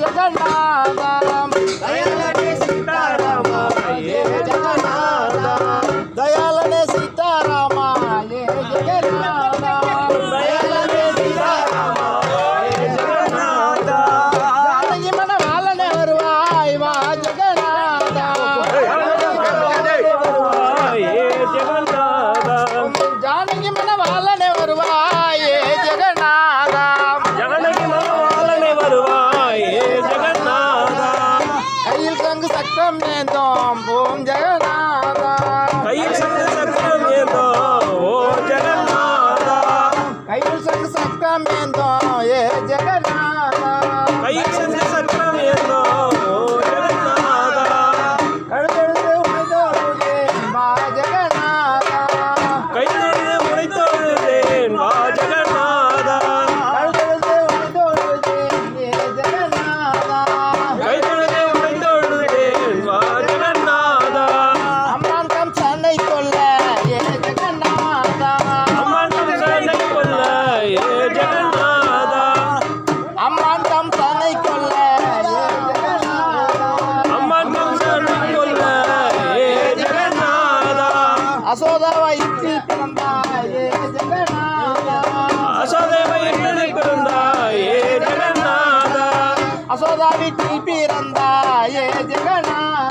జగన్నాథం. ஜெகநாதா. கையில் சங்கு சக்கரம் ஏந்தோம் ஓம் ஜெகநாதா. கையில் சங்கு சக்கரம் ஏந்தோம் ஓ ஜெகநாதா. கையில் ஏ ஜெகநாதா. அசோதா வயிற்றில் பிறந்தாயே ஜெகநாதா. அசோதா வயிற்றில் பிறந்தாயே ஜெகநாதா. அசோதா வீட்டில் பிறந்தாயே ஜெகநாதா.